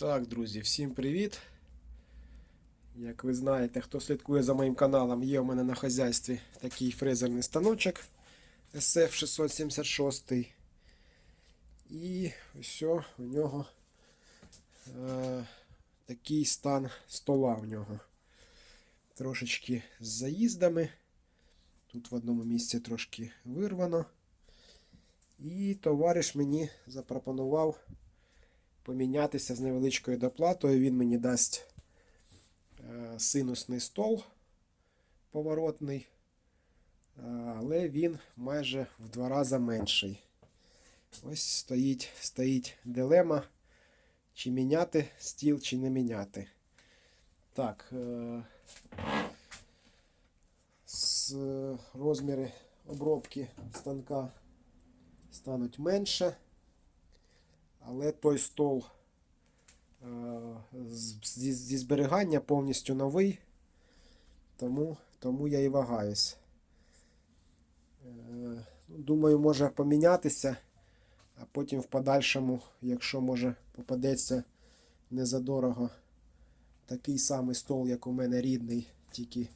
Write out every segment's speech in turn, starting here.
Так, друзі, всім привіт. Як ви знаєте, хто слідкує за моїм каналом, є у мене на хазяйстві такий фрезерний станочок SF676. І ось у нього е, такий стан стола у нього. Трошечки з заїздами. Тут в одному місці трошки вирвано. І товариш мені запропонував помінятися з невеличкою доплатою. Він мені дасть е, синусний стол поворотний, е, але він майже в два рази менший. Ось стоїть, стоїть дилема, чи міняти стіл, чи не міняти. Так, е, з розміри обробки станка стануть менше. Але той стол е, зі, зберігання повністю новий, тому, тому я і вагаюсь. Е, ну, Думаю, може помінятися, а потім в подальшому, якщо може попадеться незадорого такий самий стол, як у мене рідний, тільки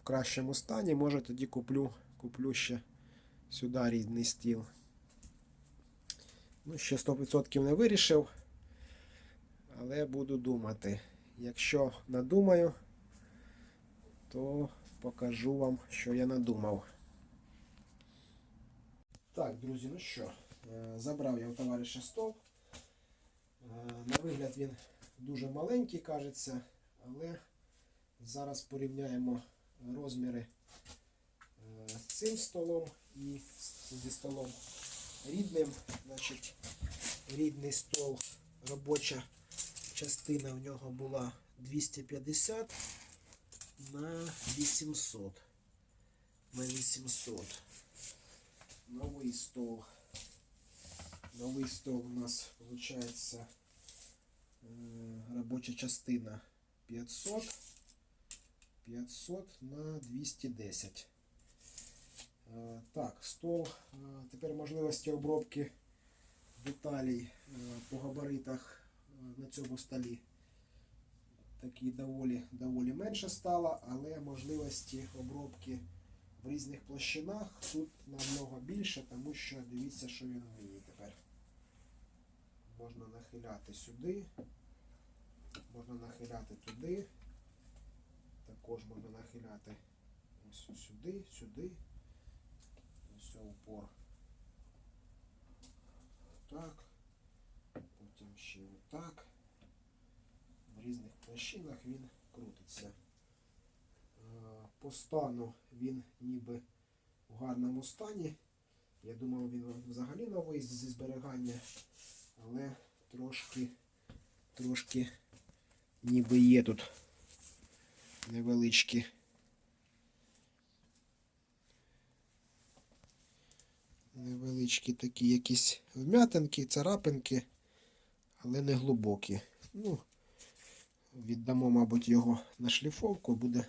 в кращому стані, може тоді куплю, куплю ще сюди рідний стіл. Ну, ще 100% не вирішив. Але буду думати. Якщо надумаю, то покажу вам, що я надумав. Так, друзі, ну що, е, забрав я у товариша стол. Е, На вигляд він дуже маленький, кажеться, але зараз порівняємо розміри е, з цим столом і зі столом рідним. Значить, рідний стол, робоча частина в нього була 250 на 800. На 800. Новий стол. Новий стол у нас виходить робоча частина 500. 500 на 210. Е, Так, стол. Е, Тепер можливості обробки деталей е, по габаритах на цьому столі такі доволі, доволі менше стало, але можливості обробки в різних площинах тут намного більше, тому що дивіться, що він вміє тепер. Можна нахиляти сюди, можна нахиляти туди, також можна нахиляти ось сюди, сюди. Все упор. Так. Потім ще отак. В різних площинах він крутиться. По стану він ніби в гарному стані. Я думав, він взагалі новий зі зберігання, але трошки, трошки ніби є тут невеличкі невеличкі такі якісь вм'ятинки, царапинки, але не глибокі. Ну, віддамо, мабуть, його на шліфовку, буде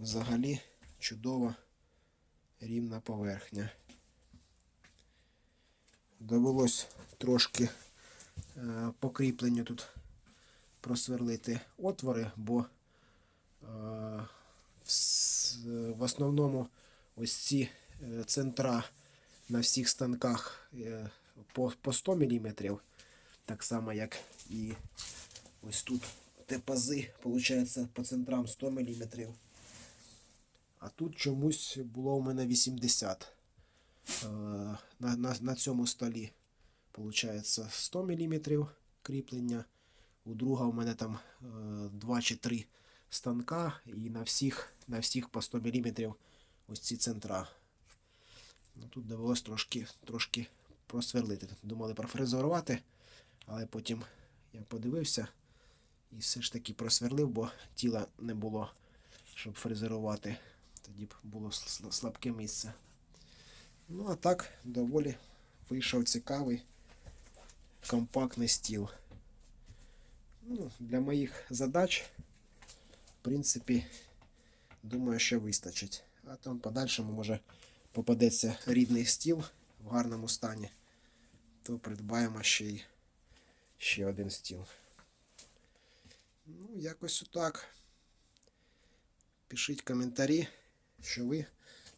взагалі чудова рівна поверхня. Довелось трошки е, по кріпленню тут просверлити отвори, бо е, в, основному ось ці е, центра на всіх станках е, по, по 100 мм, так само як і ось тут те пази, виходить, по центрам 100 мм. А тут чомусь було у мене 80 Е, на, на, на цьому столі. Виходить 100 мм кріплення. У друга у мене там 2 чи 3 станка, і на всіх, на всіх по 100 мм ось ці центра. Ну, тут довелось трошки, трошки просверлити. Думали профрезерувати, але потім я подивився і все ж таки просверлив, бо тіла не було, щоб фрезерувати. Тоді б було слабке місце. Ну, а так, доволі вийшов цікавий компактний стіл. Ну, для моїх задач, в принципі, думаю, що вистачить. А там подальшому може попадеться рідний стіл в гарному стані, то придбаємо ще й ще один стіл. Ну, якось отак. Пишіть коментарі, що ви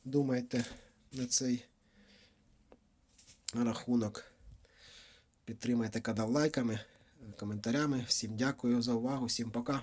думаєте на цей рахунок. Підтримайте канал лайками, коментарями. Всім дякую за увагу, всім пока.